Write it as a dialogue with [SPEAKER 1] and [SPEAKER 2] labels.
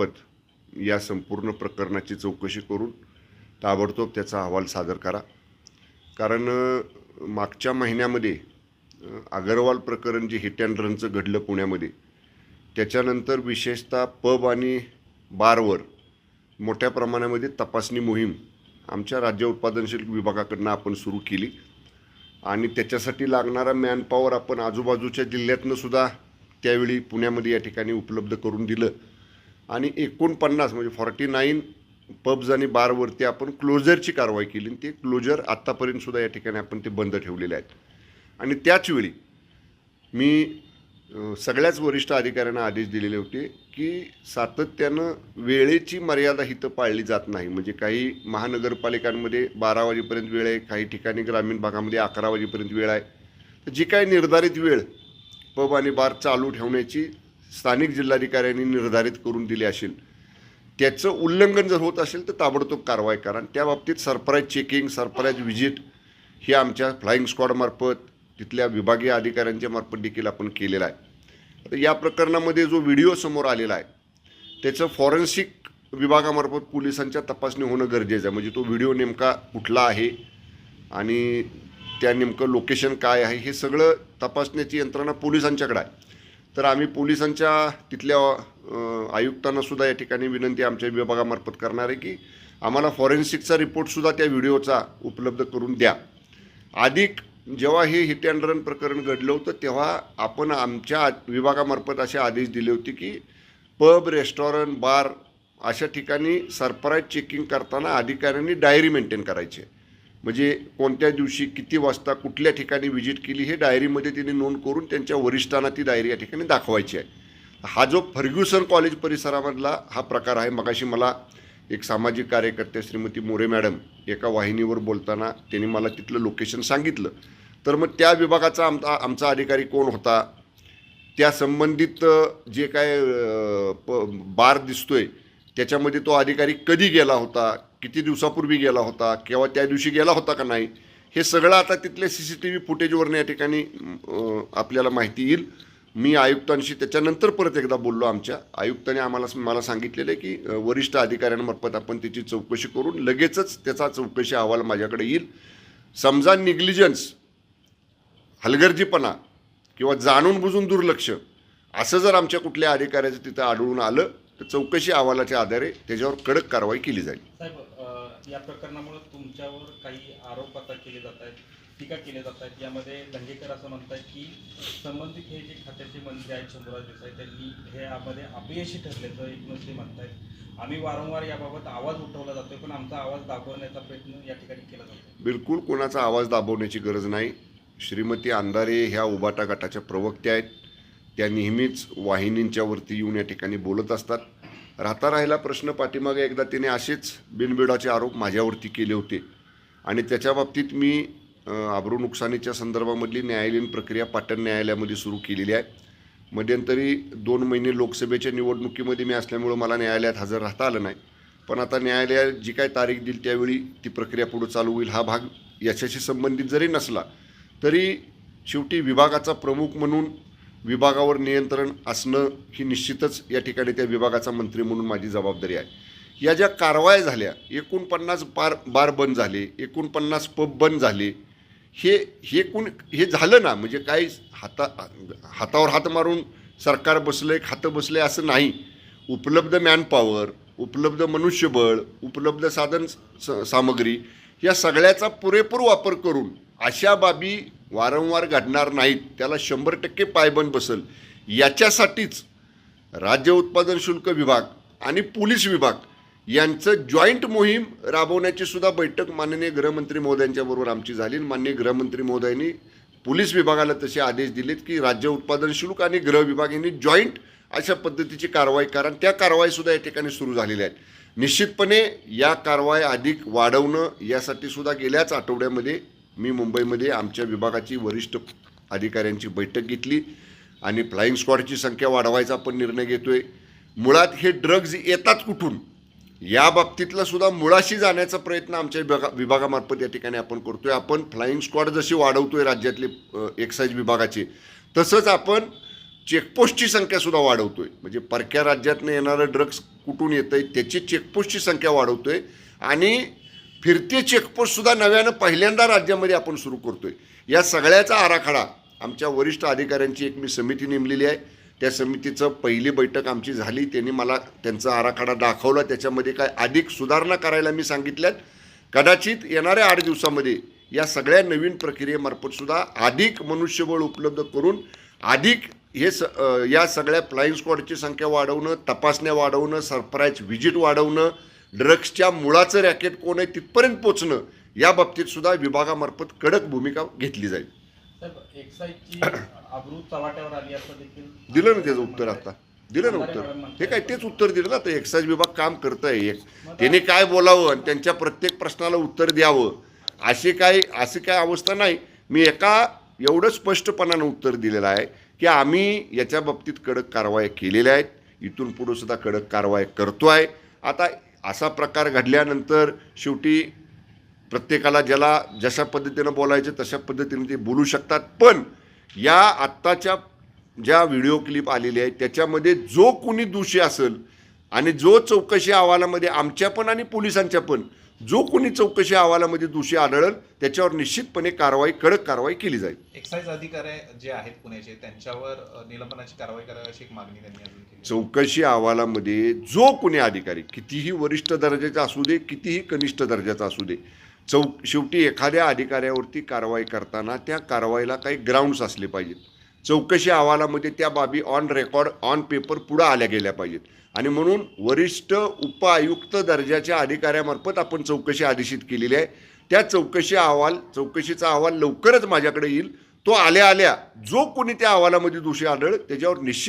[SPEAKER 1] विभागामार्फत या संपूर्ण प्रकरणाची चौकशी करून ताबडतोब त्याचा अहवाल सादर करा. कारण मागच्या महिन्यामध्ये अगरवाल प्रकरण जे हिट अँड रनचं घडलं पुण्यामध्ये त्याच्यानंतर विशेषतः पब आणि बारवर मोठ्या प्रमाणामध्ये तपासणी मोहीम आमच्या राज्य उत्पादनशील विभागाकडनं आपण सुरू केली. आणि त्याच्यासाठी लागणारा मॅनपॉवर आपण आजूबाजूच्या जिल्ह्यातनं सुद्धा त्यावेळी पुण्यामध्ये या ठिकाणी उपलब्ध करून दिलं. आणि एकोणपन्नास म्हणजे फॉर्टी नाईन पब्ज आणि बारवरती आपण क्लोजरची कारवाई केली आणि ते क्लोजर आत्तापर्यंतसुद्धा या ठिकाणी आपण ते बंद ठेवलेले आहेत. आणि त्याचवेळी मी सगळ्याच वरिष्ठ अधिकाऱ्यांना आदेश दिलेले होते की सातत्यानं वेळेची मर्यादा हिथं पाळली जात नाही. म्हणजे काही महानगरपालिकांमध्ये बारा वाजेपर्यंत वेळ आहे काही ठिकाणी ग्रामीण भागामध्ये अकरा वाजेपर्यंत वेळ आहे. तर जी काही निर्धारित वेळ पब आणि बार चालू ठेवण्याची स्थानिक जिल्हाधिकाऱ्यांनी निर्धारित करून दिली असेल. त्याचं उल्लंघन जर होत असेल तर ताबडतोब कारवाई करा. आणि त्या बाबतीत सरप्राईज चेकिंग सरप्राईज व्हिजिट हे आमच्या फ्लाईंग स्क्वॉडमार्फत तिथल्या विभागीय अधिकाऱ्यांच्या मार्फत देखील आपण केलेला आहे. आता या प्रकरणामध्ये जो व्हिडिओ समोर आलेला आहे त्याचं फॉरेन्सिक विभागामार्फत पोलिसांच्या तपासणी होणं गरजेचं आहे. म्हणजे तो व्हिडिओ नेमका कुठला आहे आणि त्या नेमकं लोकेशन काय आहे हे सगळं तपासण्याची यंत्रणा पोलिसांच्याकडे आहे. तर आम्ही पोलिसांच्या तिथल्या आयुक्तांनासुद्धा आयुक्तांना सुद्धा या ठिकाणी विनंती आमच्या विभागामार्फत करणार आहे की आम्हाला फॉरेन्सिकचा रिपोर्टसुद्धा त्या व्हिडिओचा उपलब्ध करून द्या अधिक जेव्हा हे हिट अँड रन प्रकरण घडलं होतं तेव्हा आपण आमच्या विभागामार्फत असे आदेश दिले होते की पब रेस्टॉरंट बार अशा ठिकाणी सरप्राईज चेकिंग करताना अधिकाऱ्यांनी डायरी मेंटेन करायची आहे. म्हणजे कोणत्या दिवशी किती वाजता कुठल्या ठिकाणी व्हिजिट केली हे डायरीमध्ये तिने नोंद करून त्यांच्या वरिष्ठांना ती डायरी या ठिकाणी दाखवायची आहे. हा जो फर्ग्युसन कॉलेज परिसरामधला हा प्रकार आहे मगाशी मला एक सामाजिक कार्यकर्ते श्रीमती मोरे मॅडम एका वाहिनीवर बोलताना त्यांनी मला तिथलं लोकेशन सांगितलं. तर मग त्या विभागाचा आमचा आमचा अधिकारी कोण होता? त्या संबंधित जे काय प बार दिसतोय त्याच्यामध्ये तो अधिकारी कधी गेला होता? किती दिवसापूर्वी गेला होता किंवा त्या दिवशी गेला होता का नाही हे सगळं आता तिथल्या सी सी टी व्ही फुटेजवरनं या ठिकाणी आपल्याला माहिती येईल. मी आयुक्तांशी त्याच्यानंतर परत एकदा बोललो आमच्या. आयुक्ताने आम्हाला मला सांगितलेलं आहे की वरिष्ठ अधिकाऱ्यांमार्फत आपण त्याची चौकशी करून लगेचच त्याचा चौकशी अहवाल माझ्याकडे येईल. समजा निग्लिजन्स हलगर्जीपणा किंवा जाणून बुजून दुर्लक्ष असं जर आमच्या कुठल्या अधिकाऱ्याचं तिथं आढळून आलं तर चौकशी अहवालाच्या आधारे त्याच्यावर कडक कारवाई केली जाईल.
[SPEAKER 2] साहेब या प्रकरणामुळे तुमच्यावर काही आरोप आता केले जात आहेत टीका केल्या जात आहेत. यामध्ये दंगेकर असं म्हणतात की संबंधित हे जे खात्याचे मंत्री आहेत शंभूराज देसाई त्यांनी हे यामध्ये अपयशी ठरल्याचं एकूणच ते म्हणतायत. आम्ही वारंवार याबाबत आवाज उठवला जातोय पण आमचा आवाज दाबवण्याचा प्रयत्न या ठिकाणी केला जातो
[SPEAKER 1] बिलकुल कोणाचा आवाज दाबवण्याची गरज नाही. श्रीमती अंधारे ह्या उबाटा गटाच्या प्रवक्त्या आहेत. त्या नेहमीच वाहिनींच्यावरती येऊन या ठिकाणी बोलत असतात. राहता राहिला प्रश्न पाठीमागे एकदा तिने असेच बिनबिडाचे आरोप माझ्यावरती केले होते. आणि त्याच्या बाबतीत मी अ, आबरू नुकसानीच्या संदर्भामधली न्यायालयीन प्रक्रिया पाटण न्यायालयामध्ये सुरू केलेली आहे. मध्यंतरी दोन महिने लोकसभेच्या निवडणुकीमध्ये मी असल्यामुळं मला न्यायालयात हजर राहता आलं नाही. पण आता न्यायालयात जी काय तारीख दिली त्यावेळी ती प्रक्रिया पुढे चालू होईल हा भाग याच्याशी संबंधित जरी नसला तरी शेवटी विभागाचा प्रमुख म्हणून विभागावर नियंत्रण असणं ही निश्चितच या ठिकाणी त्या विभागाचा मंत्री म्हणून माझी जबाबदारी आहे. या ज्या कारवाया झाल्या एकोणपन्नास बार बार बंद झाले एकोणपन्नास पब बंद झाले हे हे कोण हे झालं ना म्हणजे काही हाता हातावर हात मारून सरकार बसलं आहे खातं बसलं आहे असं नाही. उपलब्ध मॅनपॉवर उपलब्ध मनुष्यबळ उपलब्ध साधन स- सामग्री या सगळ्याचा पुरेपूर वापर करून अशा बाबी वारंवार घडणार नाहीत त्याला शंभर टक्के पायबंद बसल. याच्यासाठीच राज्य उत्पादन शुल्क विभाग आणि पोलीस विभाग यांचं जॉईंट मोहीम राबवण्याची सुद्धा बैठक माननीय गृहमंत्री महोदयांच्या बरोबर आमची झाली. माननीय गृहमंत्री महोदयांनी पोलीस विभागाला तसे आदेश दिलेत की राज्य उत्पादन शुल्क आणि गृह विभाग यांनी जॉईंट अशा पद्धतीची कारवाई कारण त्या कारवाईसुद्धा या ठिकाणी सुरू झालेल्या आहेत. निश्चितपणे या कारवाई अधिक वाढवणं यासाठी सुद्धा गेल्याच आठवड्यामध्ये मी मुंबईमध्ये आमच्या विभागाची वरिष्ठ अधिकाऱ्यांची बैठक घेतली आणि फ्लाईंग स्क्वॉडची संख्या वाढवायचा आपण निर्णय घेतोय. मुळात हे ड्रग्ज येतात कुठून? या बाबतीतला सुद्धा मुळाशी जाण्याचा प्रयत्न आमच्या विभागा विभागामार्फत या ठिकाणी आपण करतोय. आपण फ्लाईंग स्क्वॉड जशी वाढवतोय राज्यातले एक्साईज विभागाचे तसंच आपण चेकपोस्टची संख्या सुद्धा वाढवतोय. म्हणजे परक्या राज्यातनं येणारं ड्रग्ज कुठून येतं आहे त्याची चेकपोस्टची संख्या वाढवतोय. आणि फिरते चेकपोस्टसुद्धा नव्यानं पहिल्यांदा राज्यामध्ये आपण सुरू करतो आहे या सगळ्याचा आराखडा आमच्या वरिष्ठ अधिकाऱ्यांची एक मी समिती नेमलेली आहे. त्या समितीचं पहिली बैठक आमची झाली. त्यांनी मला त्यांचा आराखडा दाखवला. त्याच्यामध्ये काय अधिक सुधारणा करायला मी सांगितल्यात. कदाचित येणाऱ्या आठ दिवसामध्ये या सगळ्या नवीन प्रक्रियेमार्फतसुद्धा अधिक मनुष्यबळ उपलब्ध करून अधिक हे स या सगळ्या फ्लाईंग स्क्वॉडची संख्या वाढवणं तपासण्या वाढवणं सरप्राईज व्हिजिट वाढवणं ड्रग्सच्या मुळाचं रॅकेट कोण आहे तिथपर्यंत पोचणं या बाबतीत सुद्धा विभागामार्फत कडक भूमिका घेतली जाईल. दिलं ना त्याचं उत्तर आता. दिलं ना उत्तर. हे काय तेच उत्तर दिलं ना तर एक्साईज विभाग काम करत आहे एक त्यांनी काय बोलावं आणि त्यांच्या प्रत्येक प्रश्नाला उत्तर द्यावं अशी काय अशी काय अवस्था नाही. मी एका एवढं स्पष्टपणानं उत्तर दिलेलं आहे की आम्ही याच्या बाबतीत कडक कारवाई केलेल्या आहेत. इथून पुढं सुद्धा कडक कारवाई करतो आहे आता असा प्रकार घडल्यानंतर शेवटी प्रत्येकाला ज्याला जशा पद्धतीनं बोलायचं तशा पद्धतीने ते बोलू शकतात. पण या आत्ताच्या ज्या व्हिडिओ क्लिप आलेल्या आहेत त्याच्यामध्ये जो कोणी दोषी असेल आणि जो चौकशी अहवालामध्ये आमच्या पण आणि पोलिसांच्या पण जो कोणी चौकशी अहवालामध्ये दोषी आढळल त्याच्यावर निश्चितपणे कारवाई कडक कारवाई केली जाईल.
[SPEAKER 3] एक्साईज अधिकारी जे आहेत पुण्याचे त्यांच्यावर निलंबनाची कारवाई करावी अशी एक मागणी त्यांनी अजून केली
[SPEAKER 1] चौकशी अहवालामध्ये जो कोणी अधिकारी कितीही वरिष्ठ दर्जाचा असू दे कितीही कनिष्ठ दर्जाचा असू दे चौ शेवटी एखाद्या अधिकाऱ्यावरती कारवाई करताना त्या कारवाईला काही ग्राउंड्स असले पाहिजेत. चौकशी अहवालामध्ये त्या बाबी ऑन रेकॉर्ड ऑन पेपर पुढं आल्या गेल्या पाहिजेत. आणि म्हणून वरिष्ठ उपआयुक्त दर्जाच्या अधिकाऱ्यामार्फत आपण चौकशी आदेशित केलेली आहे. त्या चौकशी अहवाल चौकशीचा अहवाल लवकरच माझ्याकडे येईल. तो आल्या आल्या जो कोणी त्या अहवालामध्ये दोषी आढळ त्याच्यावर निश्चित